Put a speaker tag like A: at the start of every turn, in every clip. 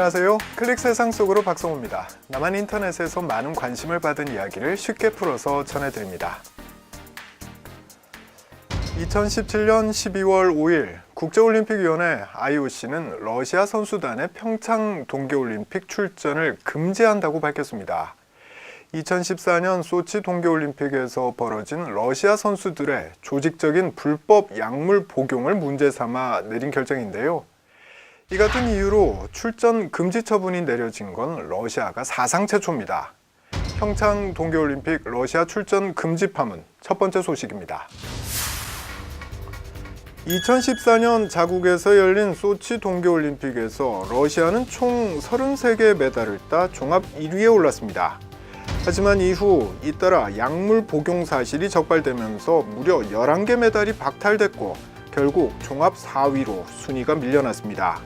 A: 안녕하세요. 클릭 세상 속으로 박성호입니다. 남한 인터넷에서 많은 관심을 받은 이야기를 쉽게 풀어서 전해드립니다. 2017년 12월 5일 국제올림픽위원회 IOC는 러시아 선수단의 평창 동계올림픽 출전을 금지한다고 밝혔습니다. 2014년 소치 동계올림픽에서 벌어진 러시아 선수들의 조직적인 불법 약물 복용을 문제 삼아 내린 결정인데요. 이 같은 이유로 출전 금지 처분이 내려진 건 러시아가 사상 최초입니다. 평창 동계올림픽 러시아 출전 금지 파문 첫 번째 소식입니다. 2014년 자국에서 열린 소치 동계올림픽에서 러시아는 총 33개의 메달을 따 종합 1위에 올랐습니다. 하지만 이후 잇따라 약물 복용 사실이 적발되면서 무려 11개 메달이 박탈됐고 결국 종합 4위로 순위가 밀려났습니다.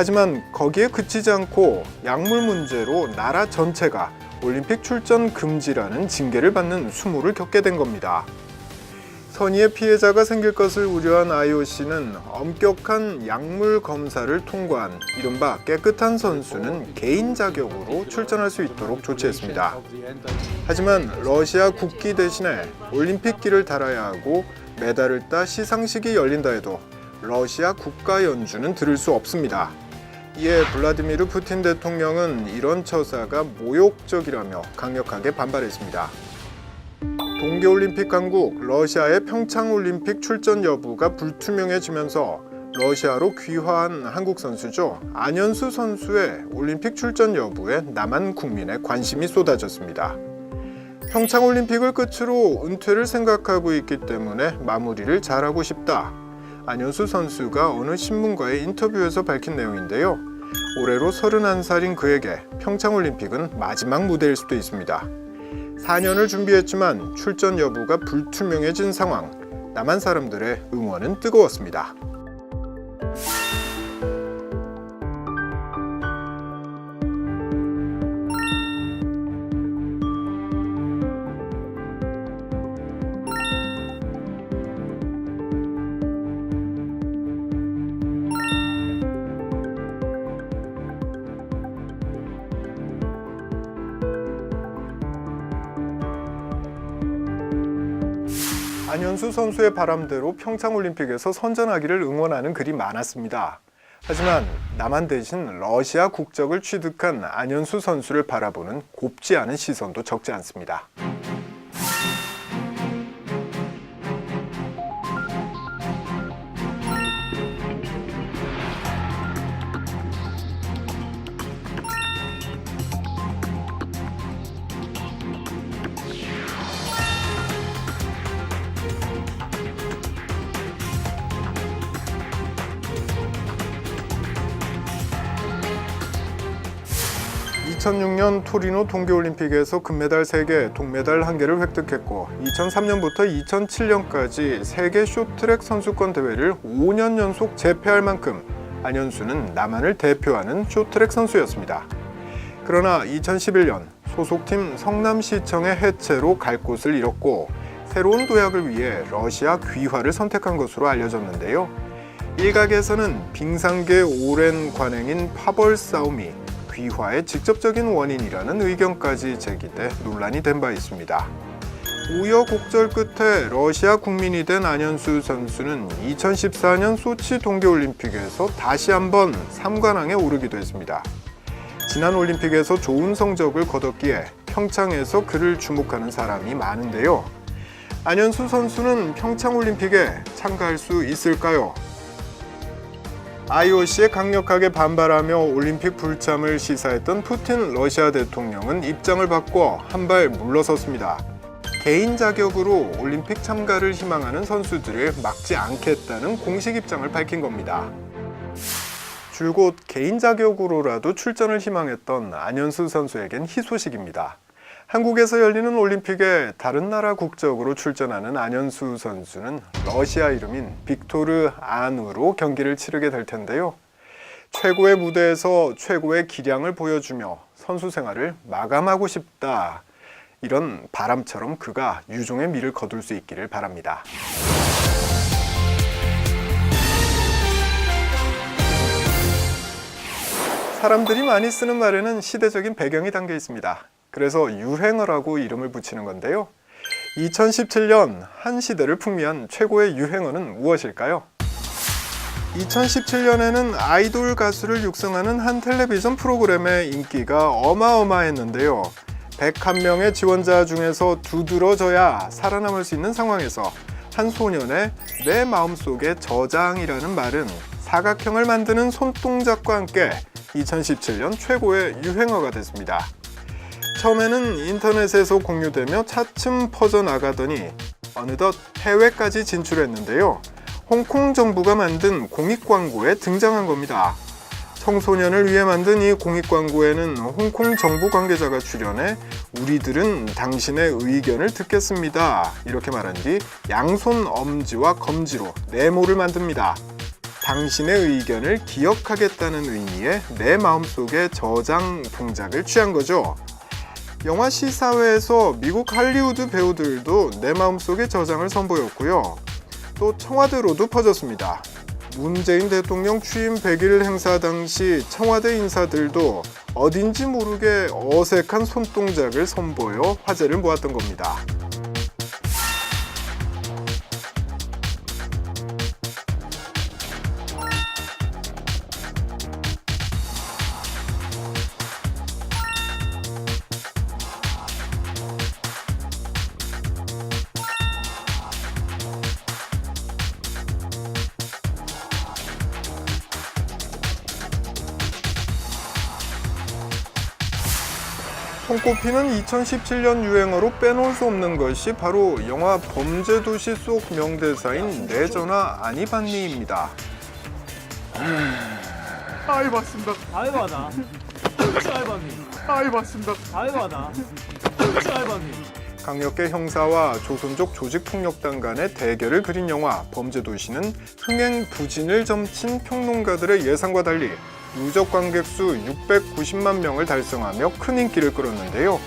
A: 하지만 거기에 그치지 않고 약물 문제로 나라 전체가 올림픽 출전 금지라는 징계를 받는 수모를 겪게 된 겁니다. 선의의 피해자가 생길 것을 우려한 IOC는 엄격한 약물 검사를 통과한 이른바 깨끗한 선수는 개인 자격으로 출전할 수 있도록 조치했습니다. 하지만 러시아 국기 대신에 올림픽기를 달아야 하고 메달을 따 시상식이 열린다 해도 러시아 국가 연주는 들을 수 없습니다. 이에 블라디미르 푸틴 대통령은 이런 처사가 모욕적이라며 강력하게 반발했습니다. 동계올림픽 강국 러시아의 평창올림픽 출전 여부가 불투명해지면서 러시아로 귀화한 한국 선수죠 안현수 선수의 올림픽 출전 여부에 남한 국민의 관심이 쏟아졌습니다. 평창올림픽을 끝으로 은퇴를 생각하고 있기 때문에 마무리를 잘하고 싶다. 안현수 선수가 어느 신문과의 인터뷰에서 밝힌 내용인데요. 올해로 31살인 그에게 평창올림픽은 마지막 무대일 수도 있습니다. 4년을 준비했지만 출전 여부가 불투명해진 상황. 남한 사람들의 응원은 뜨거웠습니다. 안현수 선수의 바람대로 평창올림픽에서 선전하기를 응원하는 글이 많았습니다. 하지만 남한 대신 러시아 국적을 취득한 안현수 선수를 바라보는 곱지 않은 시선도 적지 않습니다. (2006년) 토리노 동계올림픽에서 금메달 3개, 동메달 1개를 획득했고 (2003년부터) (2007년까지) 세계 쇼트트랙 선수권 대회를 (5년) 연속 재패할 만큼 안현수는 남한을 대표하는 쇼트트랙 선수였습니다. 그러나 2011년 소속팀 성남시청의 해체로 갈 곳을 잃었고 새로운 도약을 위해 러시아 귀화를 선택한 것으로 알려졌는데요. 일각에서는 빙상계 오랜 관행인 파벌 싸움이 귀화의 직접적인 원인이라는 의견까지 제기돼 논란이 된 바 있습니다. 우여곡절 끝에 러시아 국민이 된 안현수 선수는 2014년 소치 동계올림픽에서 다시 한번 3관왕에 오르기도 했습니다. 지난 올림픽에서 좋은 성적을 거뒀기에 평창에서 그를 주목하는 사람이 많은데요. 안현수 선수는 평창올림픽에 참가할 수 있을까요? IOC에 강력하게 반발하며 올림픽 불참을 시사했던 푸틴 러시아 대통령은 입장을 바꿔 한 발 물러섰습니다. 개인 자격으로 올림픽 참가를 희망하는 선수들을 막지 않겠다는 공식 입장을 밝힌 겁니다. 줄곧 개인 자격으로라도 출전을 희망했던 안현수 선수에겐 희소식입니다. 한국에서 열리는 올림픽에 다른 나라 국적으로 출전하는 안현수 선수는 러시아 이름인 빅토르 안으로 경기를 치르게 될 텐데요. 최고의 무대에서 최고의 기량을 보여주며 선수 생활을 마감하고 싶다. 이런 바람처럼 그가 유종의 미를 거둘 수 있기를 바랍니다. 사람들이 많이 쓰는 말에는 시대적인 배경이 담겨 있습니다. 그래서 유행어라고 이름을 붙이는 건데요. 2017년 한 시대를 풍미한 최고의 유행어는 무엇일까요? 2017년에는 아이돌 가수를 육성하는 한 텔레비전 프로그램의 인기가 어마어마했는데요. 101명의 지원자 중에서 두드러져야 살아남을 수 있는 상황에서 한 소년의 내 마음속에 저장이라는 말은 사각형을 만드는 손동작과 함께 2017년 최고의 유행어가 됐습니다. 처음에는 인터넷에서 공유되며 차츰 퍼져나가더니 어느덧 해외까지 진출했는데요. 홍콩 정부가 만든 공익 광고에 등장한 겁니다. 청소년을 위해 만든 이 공익 광고에는 홍콩 정부 관계자가 출연해 우리들은 당신의 의견을 듣겠습니다. 이렇게 말한 뒤 양손 엄지와 검지로 네모를 만듭니다. 당신의 의견을 기억하겠다는 의미의 내 마음속에 저장 동작을 취한 거죠. 영화 시사회에서 미국 할리우드 배우들도 내 마음속에 저장을 선보였고요. 또 청와대로도 퍼졌습니다. 문재인 대통령 취임 100일 행사 당시 청와대 인사들도 어딘지 모르게 어색한 손동작을 선보여 화제를 모았던 겁니다. 손꼽히는 2017년 유행어로 빼놓을 수 없는 것이 바로 영화 범죄도시 속 명대사인 내 전화 아니반니입니다.
B: 아이 맞습니다.
C: 아이고 하다. 아이바님.
B: 아이 맞습니다.
C: 아이고 하다. 아이바님.
A: 강력계 형사와 조선족 조직폭력단 간의 대결을 그린 영화 범죄도시는 흥행 부진을 점친 평론가들의 예상과 달리 누적 관객 수 690만 명을 달성하며 큰 인기를 끌었는데요.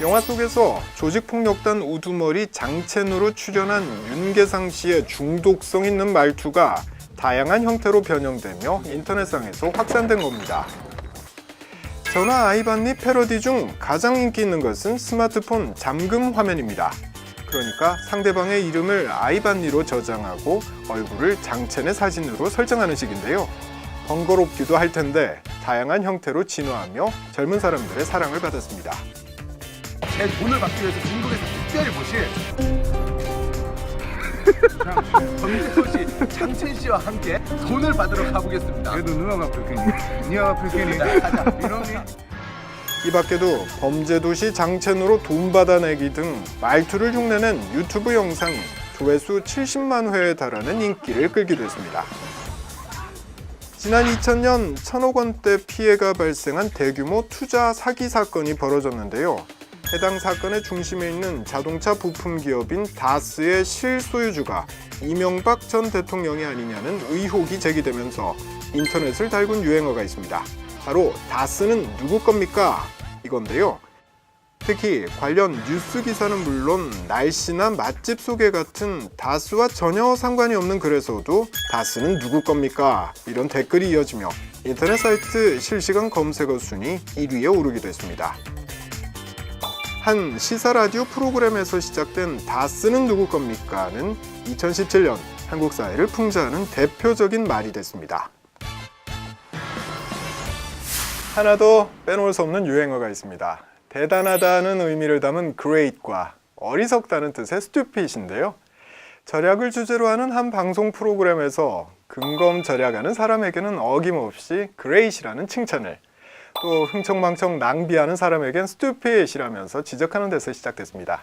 A: 영화 속에서 조직폭력단 우두머리 장첸으로 출연한 윤계상 씨의 중독성 있는 말투가 다양한 형태로 변형되며 인터넷상에서 확산된 겁니다. 전화 아이반니 패러디 중 가장 인기 있는 것은 스마트폰 잠금 화면입니다. 그러니까 상대방의 이름을 아이반니로 저장하고 얼굴을 장첸의 사진으로 설정하는 식인데요. 번거롭기도 할 텐데 다양한 형태로 진화하며 젊은 사람들의 사랑을 받았습니다.
B: 제 돈을 받기 위해서 중국에서 특별히 모신 정지호 씨, 장첸 씨와 함께 돈을 받으러 가보겠습니다.
D: 그래도 누나가 불쾌니 니가 불쾌니. 이놈이
A: 이 밖에도 범죄도시 장첸으로 돈 받아내기 등 말투를 흉내낸 유튜브 영상이 조회수 70만 회에 달하는 인기를 끌기도 했습니다. 지난 2000년 천억 원대 피해가 발생한 대규모 투자 사기 사건이 벌어졌는데요. 해당 사건의 중심에 있는 자동차 부품 기업인 다스의 실소유주가 이명박 전 대통령이 아니냐는 의혹이 제기되면서 인터넷을 달군 유행어가 있습니다. 바로 다스는 누구 겁니까? 이건데요. 특히 관련 뉴스 기사는 물론 날씨나 맛집 소개 같은 다스와 전혀 상관이 없는 글에서도 다스는 누구 겁니까? 이런 댓글이 이어지며 인터넷 사이트 실시간 검색어 순위 1위에 오르기도 했습니다. 한 시사 라디오 프로그램에서 시작된 다스는 누구 겁니까는 2017년 한국 사회를 풍자하는 대표적인 말이 됐습니다. 하나 더 빼놓을 수 없는 유행어가 있습니다. 대단하다는 의미를 담은 great과 어리석다는 뜻의 stupid인데요. 절약을 주제로 하는 한 방송 프로그램에서 근검 절약하는 사람에게는 어김없이 great이라는 칭찬을 또 흥청망청 낭비하는 사람에겐 stupid이라면서 지적하는 데서 시작됐습니다.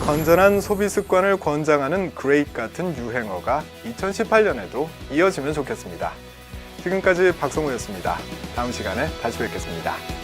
A: 건전한 소비 습관을 권장하는 great 같은 유행어가 2018년에도 이어지면 좋겠습니다. 지금까지 박성우였습니다. 다음 시간에 다시 뵙겠습니다.